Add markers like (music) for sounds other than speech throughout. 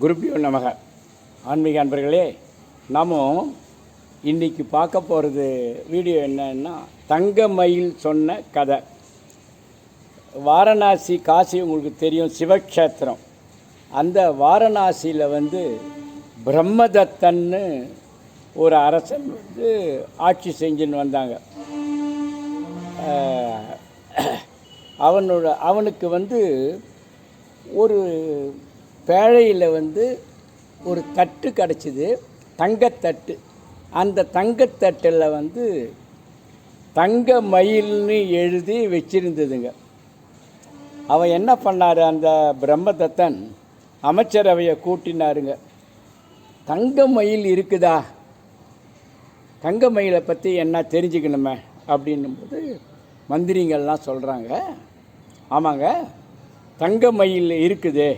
குருப்பியோ நமக. ஆன்மீக அன்பர்களே நாமும் இன்றைக்கி பார்க்க போகிறது வீடியோ என்னன்னா தங்க மயில் சொன்ன கதை. வாரணாசி காசி உங்களுக்கு தெரியும் சிவக்ஷேத்திரம். அந்த வாரணாசியில் வந்து பிரம்மதத்தன்னு ஒரு அரசன் வந்து ஆட்சி செஞ்சுன்னு வந்தாங்க. அவனோட அவனுக்கு வந்து ஒரு பேழையில் வந்து ஒரு தட்டு கிடச்சிது தங்கத்தட்டு. அந்த தங்கத்தட்டில் வந்து தங்க மயில்னு எழுதி வச்சிருந்ததுங்க. அவன் என்ன பண்ணார் அந்த பிரம்மதத்தன் அமைச்சரவையை கூட்டினாருங்க. தங்க மயில் இருக்குதா? தங்க மயிலை பற்றி என்ன தெரிஞ்சுக்கணுமே அப்படின்னும்போது மந்திரிங்கள்லாம் சொல்கிறாங்க ஆமாங்க தங்க மயில் இருக்குது.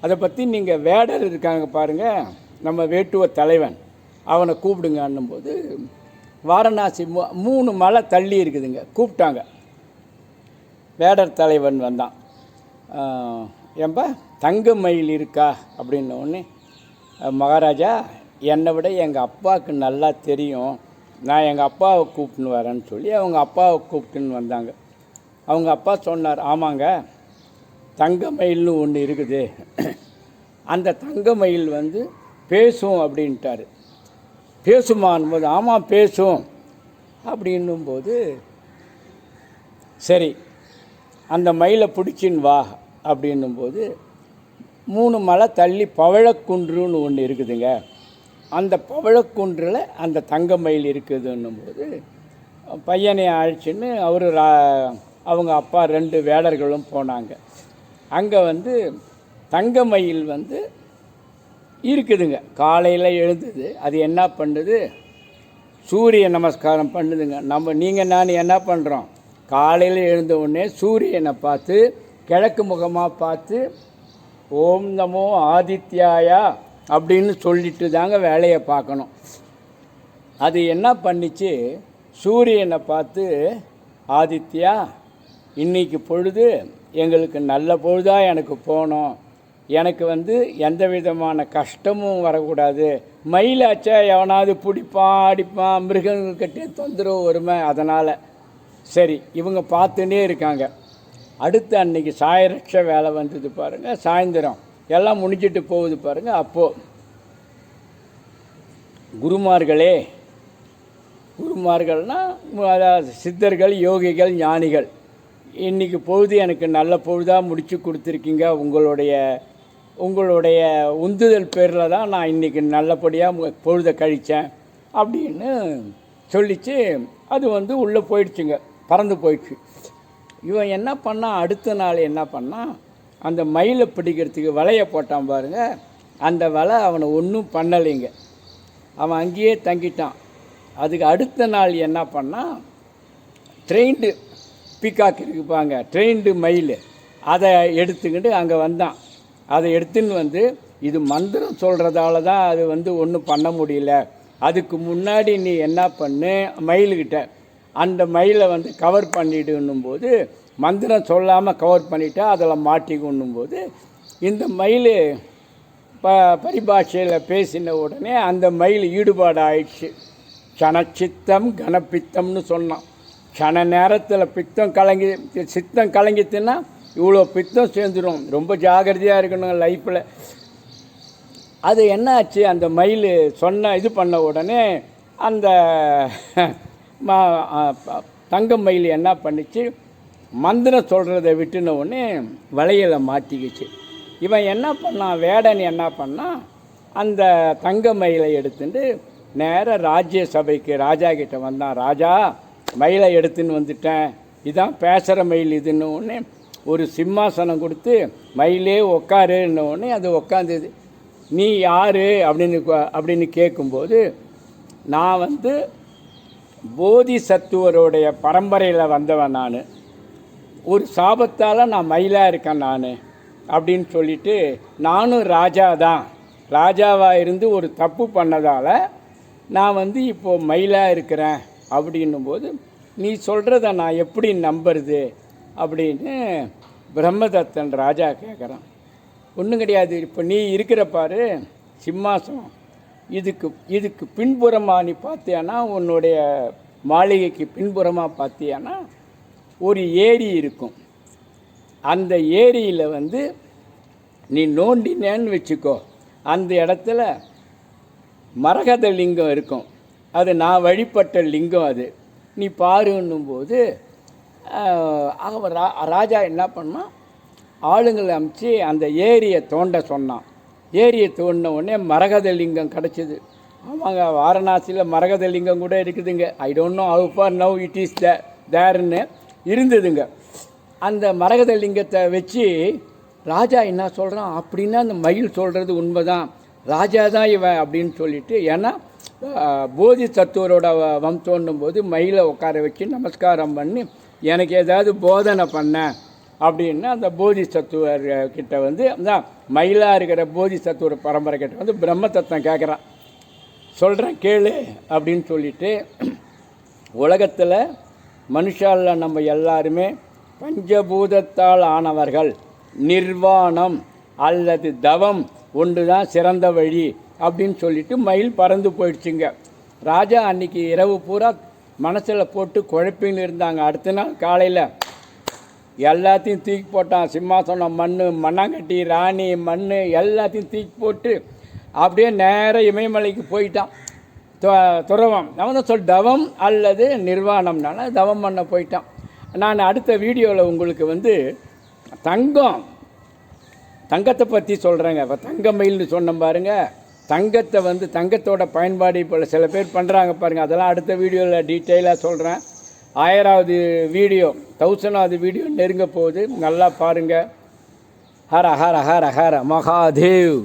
அதை பற்றி நீங்கள் வேடர் இருக்காங்க பாருங்கள் நம்ம வேட்டுவ தலைவன். அவனை கூப்பிடுங்கன்னும்போது வாரணாசி மூ- மூணு மலை தள்ளி இருக்குதுங்க. கூப்பிட்டாங்க. வேடர் தலைவன் வந்தான். ஏம்பா தங்க மயில் இருக்கா? அப்படின்னோடனே மகாராஜா என்னை விட எங்கள் அப்பாவுக்கு நல்லா தெரியும். நான் எங்கள் அப்பாவை கூப்பிட்டுன்னு வரேன்னு சொல்லி அவங்க அப்பாவை கூப்பிட்டுன்னு வந்தாங்க. அவங்க அப்பா சொன்னார் ஆமாங்க தங்க மயில்னு ஒன்று இருக்குது. அந்த தங்க மயில் வந்து பேசும் அப்படின்ட்டாரு. பேசுமான் போது ஆமாம் பேசும் அப்படின்னும்போது சரி அந்த மயிலை பிடிச்சின்னு வா அப்படின்னும்போது மூணு மலை தள்ளி பவழக்குன்றுன்னு ஒன்று இருக்குதுங்க. அந்த பவழக்குன்றில் அந்த தங்க மயில் இருக்குதுன்னும் போது பையனை அழைச்சின்னு அவர் அவங்க அப்பா ரெண்டு வேடர்களும் போனாங்க. அங்கே வந்து தங்க மயில் வந்து இருக்குதுங்க. காலையில் எழுந்தது. அது என்ன பண்ணுது? சூரிய நமஸ்காரம் பண்ணுதுங்க. நம்ம நீங்கள் நான் என்ன பண்ணுறோம் காலையில் எழுந்த உடனே சூரியனை பார்த்து கிழக்கு முகமாக பார்த்து ஓம் நமோ ஆதித்யாயா அப்படின்னு சொல்லிட்டு தாங்க வேலையை பார்க்கணும். அது என்ன பண்ணிச்சு? சூரியனை பார்த்து ஆதித்யா இன்றைக்கு பொழுது எங்களுக்கு நல்ல பொழுதாக எனக்கு போகணும் எனக்கு வந்து எந்த விதமான கஷ்டமும் வரக்கூடாது. மயிலாச்சா எவனாவது பிடிப்பான் அடிப்பான் மிருகங்கள்கிட்டே தொந்தரவு வருமே அதனால். சரி இவங்க பார்த்துன்னே இருக்காங்க. அடுத்து அன்றைக்கி சாயரட்ச வேலை வந்தது பாருங்கள் சாயந்தரம். எல்லாம் முடிஞ்சிட்டு போகுது பாருங்கள் அப்போது குருமார்களே குருமார்கள்னால் அதாவது சித்தர்கள் யோகிகள் ஞானிகள். இன்றைக்கி பொழுது எனக்கு நல்ல பொழுதாக முடித்து கொடுத்துருக்கீங்க. உங்களுடைய உங்களுடைய உந்துதல் பேரில் தான் நான் இன்றைக்கி நல்லபடியாக பொழுதை கழித்தேன் அப்படின்னு சொல்லிச்சு. அது வந்து உள்ளே போயிடுச்சுங்க பறந்து போயிடுச்சு. இவன் என்ன பண்ணான் அடுத்த நாள் என்ன பண்ணான் அந்த மயிலை பிடிக்கிறதுக்கு வலையை போட்டான் பாருங்க. அந்த வலை அவனை ஒன்றும் பண்ணலைங்க. அவன் அங்கேயே தங்கிட்டான். அதுக்கு அடுத்த நாள் என்ன பண்ணான் ட்ரெயின்டு பிகாக் இருக்குப்பாங்க. ட்ரெயின்டு மயில் அதை எடுத்துக்கிட்டு அங்கே வந்தான். அதை எடுத்துன்னு வந்து இது மந்திரம் சொல்கிறதால தான் அது வந்து ஒன்றும் பண்ண முடியல. அதுக்கு முன்னாடி நீ என்ன பண்ணு? மயிலுக்கிட்ட அந்த மயிலை வந்து கவர் பண்ணிடுன்னும் போது மந்திரம் சொல்லாமல் கவர் பண்ணிட்டா அதில் மாட்டிக்கொண்ணும் போது இந்த மயில் ப பரிபாஷையில் பேசின உடனே அந்த மயில் ஈடுபாடு ஆயிடுச்சு சனச்சித்தம் கனப்பித்தம்னு சொன்னான். கன நேரத்தில் பித்தம் கலங்கி சித்தம் கலங்கித்துன்னா இவ்வளோ பித்தம் சேர்ந்துடும் ரொம்ப ஜாகிரதையாக இருக்கணும் லைஃப்பில் அது என்ன ஆச்சு அந்த மயில் சொன்ன இது பண்ண உடனே அந்த (laughs) ம- தங்க மயில் என்ன பண்ணிச்சு? மந்திரம் சொல்கிறத விட்டுன உடனே வளையல மாற்றிக்கிச்சு இவன் என்ன பண்ணான்? வேடன் என்ன பண்ணான் அந்த தங்க மயிலை எடுத்துட்டு நேராக ராஜ்ய சபைக்கு ராஜா கிட்ட வந்தான். ராஜா மயிலை எடுத்துன்னு வந்துட்டேன். இதான் பேசுகிற மயில் இதுன்னு உடனே ஒரு சிம்மாசனம் கொடுத்து மயிலே உக்காருன்ன உடனே அது உக்காந்தது. நீ யார்? அப்படின்னு அப்படின்னு கேட்கும்போது நான் வந்து போதி சத்துவருடைய பரம்பரையில் வந்தவன் நான். ஒரு சாபத்தால் நான் மயிலாக இருக்கேன் நான் அப்படின்னு சொல்லிட்டு நானும் ராஜா தான். ராஜாவாக இருந்து ஒரு தப்பு பண்ணதால் நான் வந்து இப்போது மயிலாக இருக்கிறேன் அப்படின்னும்போது நீ சொல்கிறத நான் எப்படி நம்புறது அப்படின்னு பிரம்மதத்தன் ராஜா கேட்குறான் ஒன்றும் கிடையாது. இப்போ நீ இருக்கிற பாரு சிம்மாசனம். இதுக்கு இதுக்கு பின்புறமாக நீ பார்த்தியானா உன்னுடைய மாளிகைக்கு பின்புறமாக பார்த்தியானா ஒரு ஏரி இருக்கும். அந்த ஏரியில் வந்து நீ நோண்டினேன்னு வச்சுக்கோ. அந்த இடத்துல மரகத லிங்கம் இருக்கும். அது நான் வழிபட்ட லிங்கம் அது. நீ பாருன்னும் போது அவன் ரா ராஜா என்ன பண்ணான் ஆளுங்களை அமுச்சு அந்த ஏரியை தோண்ட சொன்னான். ஏரியை தோண்டின உடனே மரகத லிங்கம் கிடச்சிது. ஆமாங்க வாரணாசியில் மரகத லிங்கம் கூட இருக்குதுங்க. I don't know how far now it is the தேர்ன்னு இருந்ததுங்க. அந்த மரகத லிங்கத்தை வச்சு ராஜா என்ன சொல்கிறான் அப்படின்னா அந்த மயில் சொல்கிறது உண்மைதான். ராஜா தான் இவன் அப்படின்னு சொல்லிட்டு ஏன்னா போதி தத்துவரோட வ- தோண்டும் போது மயிலை உட்கார வச்சு நமஸ்காரம் பண்ணி எனக்கு ஏதாவது போதனை பண்ண அப்படின்னா அந்த போதி சத்துவர் கிட்ட வந்து அந்த மயிலாக இருக்கிற போதி சத்துவர் பரம்பரை கிட்ட வந்து பிரம்ம தத்துவம் கேட்குறான் சொல்கிறேன் கேளு அப்படின்னு சொல்லிட்டு உலகத்தில் மனுஷாலில் நம்ம எல்லாருமே பஞ்சபூதத்தால் ஆனவர்கள். நிர்வாணம் அல்லது தவம் ஒன்று தான் சிறந்த வழி. அப்படின்னு சொல்லிட்டு மயில் பறந்து போயிடுச்சுங்க. ராஜா அன்னைக்கு இரவு பூரா மனசில் போட்டு குழப்பின்னு இருந்தாங்க. அடுத்த நாள் காலையில் எல்லாத்தையும் தூக்கி போட்டான். சிம்மாசனம் மண் மண்ணாங்கட்டி ராணி மண் எல்லாத்தையும் தூக்கி போட்டு அப்படியே நேர இமயமலைக்கு போயிட்டான். துறவம். அவன் சொல் தவம் அல்லது நிர்வாணம்னால தவம் பண்ண போயிட்டான். நான் அடுத்த வீடியோவில் உங்களுக்கு வந்து தங்கம் தங்கத்தை பற்றி சொல்கிறேங்க இப்போ தங்க மயில்னு சொன்னேன் பாருங்கள் தங்கத்தை வந்து தங்கத்தோட பயன்பாடு இப்போ சில பேர் பண்ணுறாங்க பாருங்கள் அதெல்லாம் அடுத்த வீடியோவில் டீட்டெயிலாக சொல்கிறேன் ஆயிராவது வீடியோ தௌசண்டாவது வீடியோ நெருங்க போகுது. நல்லா பாருங்கள் ஹர ஹர ஹர ஹர. மகாதேவ்.